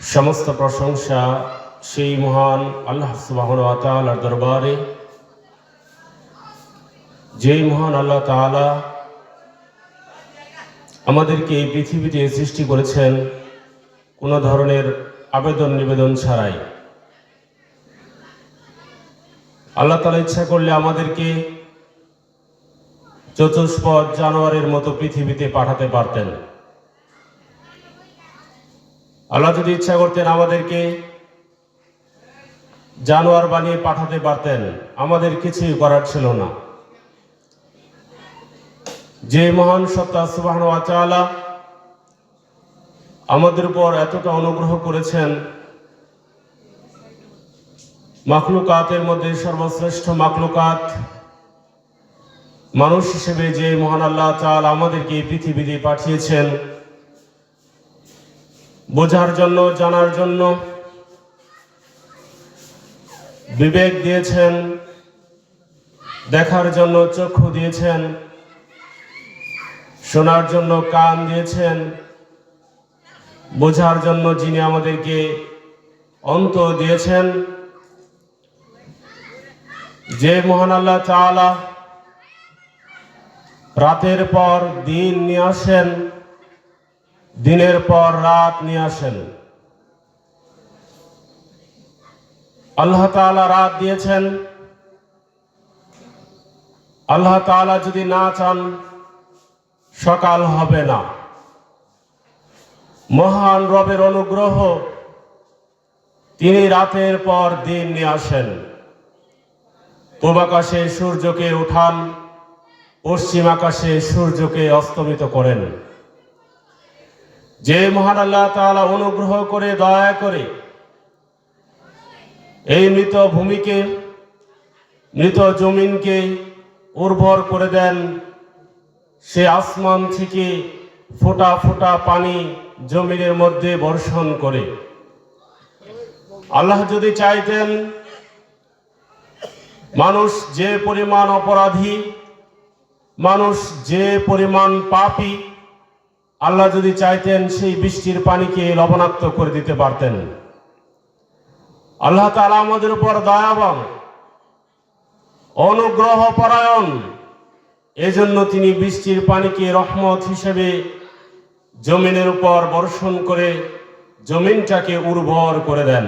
সমস্ত প্রশংসা সেই মহান আল্লাহ সুবাহর দরবারে। যেই মহান আল্লাহ তাআলা আমাদেরকে এই পৃথিবীতে সৃষ্টি করেছেন, কোনো ধরনের আবেদন নিবেদন ছাড়াই। আল্লাহ তালা ইচ্ছা করলে আমাদেরকে চতুষ্পদ জানোয়ারের মতো পৃথিবীতে পাঠাতে পারতেন। আল্লাহ যদি ইচ্ছা করতেন আমাদেরকে জানোয়ার বানিয়ে পাঠাতে পারতেন, আমাদের কিছুই করার ছিল না। যে মহান সত্তা সুবাহ আমাদের উপর এতটা অনুগ্রহ করেছেন মাকলুকাতের মধ্যে সর্বশ্রেষ্ঠ মাকলুকাত মানুষ হিসেবে যে মহান আল্লাহ চাল আমাদেরকে পৃথিবীতে পাঠিয়েছেন বোঝার জন্য, জানার জন্য বিবেক দিয়েছেন, দেখার জন্য চক্ষু দিয়েছেন, শোনার জন্য কান দিয়েছেন, বোঝার জন্য যিনি আমাদেরকে অন্ত দিয়েছেন। যে মহান আল্লাহ তাআলা রাতের পর দিন নিয়ে আসেন দিনের পর রাত নিয়ে আসেন। আল্লাহ তাআলা রাত দিয়েছেন। আল্লাহ তাআলা যদি না চান, সকাল হবে না। মহান রবের অনুগ্রহ, তিনি রাতের পর দিন নিয়ে আসেন। পূব আকাশে সূর্যকে উঠান পশ্চিম আকাশে সূর্যকে অস্তমিত করেন। যে মহান আল্লাহ তাআলা অনুগ্রহ করে, দয়া করে এই মৃত ভূমিকে, মৃত জমিনকে উর্বর করে দেন। সে আসমান থেকে ফোঁটা ফোঁটা পানি জমিনের মধ্যে বর্ষণ করে। আল্লাহ যদি চাইতেন, মানুষ যে পরিমাণ অপরাধী, মানুষ যে পরিমাণ পাপী আল্লাহ যদি চাইতেন সেই বৃষ্টির পানিকে লবণাক্ত করে দিতে পারতেন। আল্লাহ তাআলা আমাদের উপর দয়াবান অনুগ্রহ পরায়ণ এজন্য তিনি বৃষ্টির পানিকে রহমত হিসেবে জমিনের উপর বর্ষণ করে জমিনটাকে উর্বর করে দেন।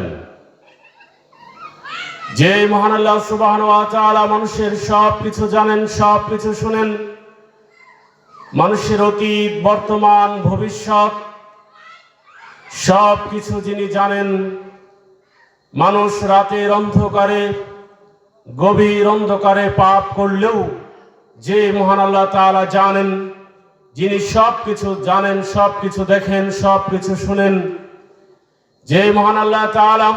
যে মহান আল্লাহ তাআলা মানুষের সব কিছু জানেন সব কিছু শুনেন মানুষের অতীত, বর্তমান, ভবিষ্যৎ সব কিছু যিনি জানেন, মানুষ রাতের অন্ধকারে, গভীর অন্ধকারে পাপ করলেও যে মহান আল্লাহ তাআলা জানেন, যিনি সব কিছু জানেন সব কিছু দেখেন সব কিছু শুনেন, যে মহান আল্লাহ তাআলা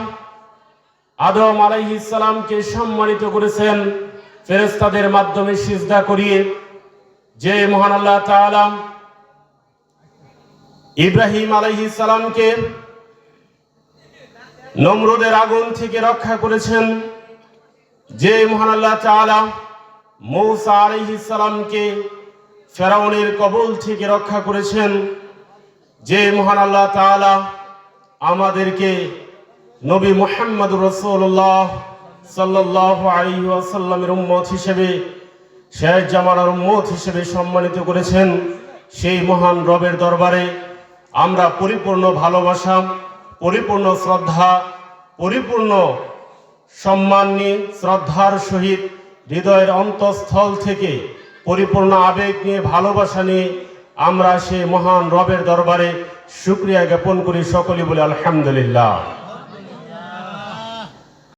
আদম আলাইহিস সালামকে সম্মানিত করেছেন, ফেরেশতাদের মাধ্যমে সিজদা করিয়ে যে মহান আল্লাহ তাআলা ইব্রাহিম আলাইহিস সালামকে নমরুদের আগুন থেকে রক্ষা করেছেন, যে মহান আল্লাহ তাআলা মৌসা আলাইহিস সালামকে ফেরাউনের কবল থেকে রক্ষা করেছেন, যে মহান আল্লাহ তাআলা আমাদেরকে নবী মোহাম্মদ রসুল্লাহ সাল্লাহ আলী আসাল্লামের উম্মত হিসেবে শেখ জামানার উম্মত হিসেবে সম্মানিত করেছেন সেই মহান রবের দরবারে। আমরা পরিপূর্ণ ভালোবাসা, পরিপূর্ণ শ্রদ্ধা, পরিপূর্ণ সম্মান নিয়ে শ্রদ্ধার সহিত হৃদয়ের অন্তঃস্থল থেকে পরিপূর্ণ আবেগ নিয়ে ভালোবাসা নিয়ে আমরা সেই মহান রবের দরবারে শুক্রিয়া জ্ঞাপন করি সকলে বলে আলহামদুলিল্লাহ।